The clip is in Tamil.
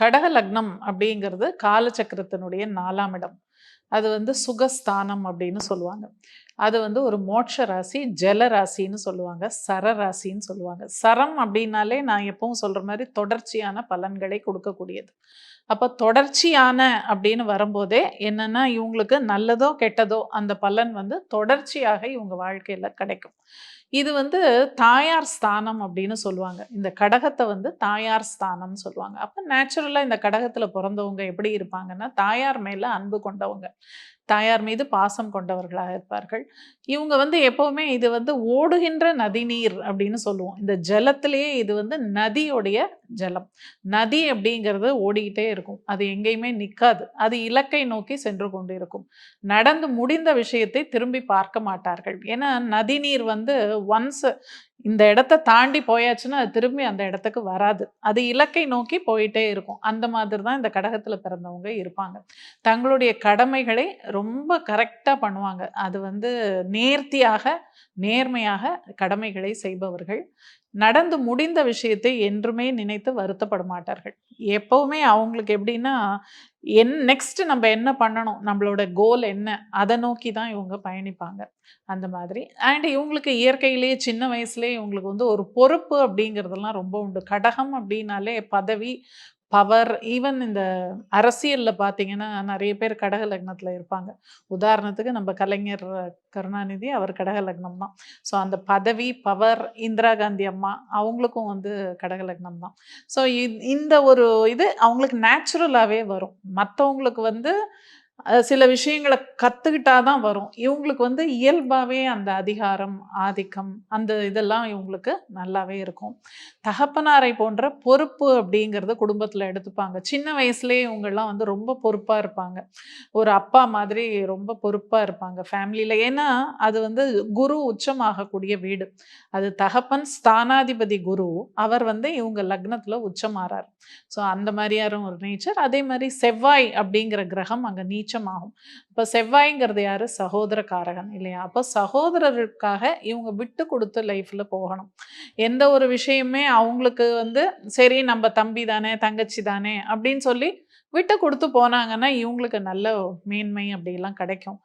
கடக லக்னம் அப்படிங்கிறது காலச்சக்கரத்தினுடைய நாலாம் இடம். அது வந்து சுகஸ்தானம் அப்படின்னு சொல்லுவாங்க. அது வந்து ஒரு மோட்ச ராசி ஜல ராசின்னு சொல்லுவாங்க சர ராசின்னு சொல்லுவாங்க. சரம் அப்படின்னாலே நான் எப்பவும் சொல்கிற மாதிரி தொடர்ச்சியான பலன்களை கொடுக்கக்கூடியது. அப்போ தொடர்ச்சியான அப்படின்னு வரும்போதே என்னென்னா இவங்களுக்கு நல்லதோ கெட்டதோ அந்த பலன் வந்து தொடர்ச்சியாக இவங்க வாழ்க்கையில் கிடைக்கும். இது வந்து தாயார் ஸ்தானம் அப்படின்னு சொல்லுவாங்க. இந்த கடகத்தை வந்து தாயார் ஸ்தானம்னு சொல்லுவாங்க. அப்போ நேச்சுரலாக இந்த கடகத்தில் பிறந்தவங்க எப்படி இருப்பாங்கன்னா தாயார் மேலே அன்பு கொண்டவங்க. தாயார் மீது பாசம் கொண்டவர்களாக இருப்பார்கள். இவங்க வந்து எப்போவுமே இது வந்து ஓடுகின்ற நதிநீர் அப்படின்னு சொல்லுவோம். இந்த ஜலத்திலேயே இது வந்து நதியுடைய ஜலம். நதி அப்படிங்கிறது ஓடிக்கிட்டே இருக்கும். அது எங்கேயுமே நிற்காது அது இலக்கை நோக்கி சென்று கொண்டு இருக்கும் நடந்து முடிந்த விஷயத்தை திரும்பி பார்க்க மாட்டார்கள். ஏன்னா நதிநீர் வந்து ஒன்ஸ் இந்த இடத்த தாண்டி போயாச்சுன்னா அது திரும்பி அந்த இடத்துக்கு வராது. அது இலக்கை நோக்கி போயிட்டே இருக்கும். அந்த மாதிரி தான் இந்த கடகத்தில் பிறந்தவங்க இருப்பாங்க. தங்களுடைய கடமைகளை ரொம்ப கரெக்டாக பண்ணுவாங்க. அது வந்து நேர்த்தியாக நேர்மையாக கடமைகளை செய்பவர்கள். நடந்து முடிந்த விஷயத்தை என்றுமே நினைத்து வருத்தப்பட மாட்டார்கள் எப்பவுமே அவங்களுக்கு எப்படின்னா என் நெக்ஸ்ட் நம்ம என்ன பண்ணணும்? நம்மளோட கோல் என்ன? அதை நோக்கி தான் இவங்க பயணிப்பாங்க. அந்த மாதிரி. அண்ட் இவங்களுக்கு இயற்கையிலேயே சின்ன வயசுலேயே இவங்களுக்கு வந்து ஒரு பொறுப்பு அப்படிங்கிறதெல்லாம் ரொம்ப உண்டு. கடகம் அப்படின்னாலே பதவி பவர் ஈவன் இந்த அரசியலில் பார்த்தீங்கன்னா நிறைய பேர் கடக லக்னத்தில் இருப்பாங்க. உதாரணத்துக்கு நம்ம கலைஞர் கருணாநிதி அவர் கடக லக்னம் தான். ஸோ அந்த பதவி பவர் இந்திரா காந்தி அம்மா அவங்களுக்கும் வந்து கடக லக்னம் தான் ஸோ இந்த ஒரு இது அவங்களுக்கு நேச்சுரலாகவே வரும். மற்றவங்களுக்கு வந்து சில விஷயங்களை கற்றுக்கிட்டா தான் வரும். இவங்களுக்கு வந்து இயல்பாகவே அந்த அதிகாரம் ஆதிக்கம் அந்த இதெல்லாம் இவங்களுக்கு நல்லாவே இருக்கும். தகப்பனாரை போன்ற பொறுப்பு அப்படிங்கிறத குடும்பத்தில் எடுத்துப்பாங்க. சின்ன வயசுலேயே இவங்கெல்லாம் வந்து ரொம்ப பொறுப்பாக இருப்பாங்க. ஒரு அப்பா மாதிரி ரொம்ப பொறுப்பாக இருப்பாங்க ஃபேமிலியில் ஏன்னா அது வந்து குரு உச்சமாகக்கூடிய வீடு. அது தகப்பன் ஸ்தானாதிபதி குரு. அவர் வந்து இவங்க லக்னத்தில் உச்சமாறார். ஸோ அந்த மாதிரியாரும் ஒரு நேச்சர் அதே மாதிரி செவ்வாய் அப்படிங்கிற கிரகம் அங்கே நீச்சமாகும். இப்போ செவ்வாய்ங்கிறது யாரு? சகோதர காரகன் இல்லையா? அப்போ சகோதரருக்காக இவங்க விட்டு கொடுத்து லைஃப்பில் போகணும். எந்த ஒரு விஷயமே அவங்களுக்கு வந்து சரி நம்ம தம்பி தானே தங்கச்சி தானே அப்படின்னு சொல்லி விட்டு கொடுத்து போனாங்கன்னா இவங்களுக்கு நல்ல மேன்மை அப்படிலாம் கிடைக்கும்.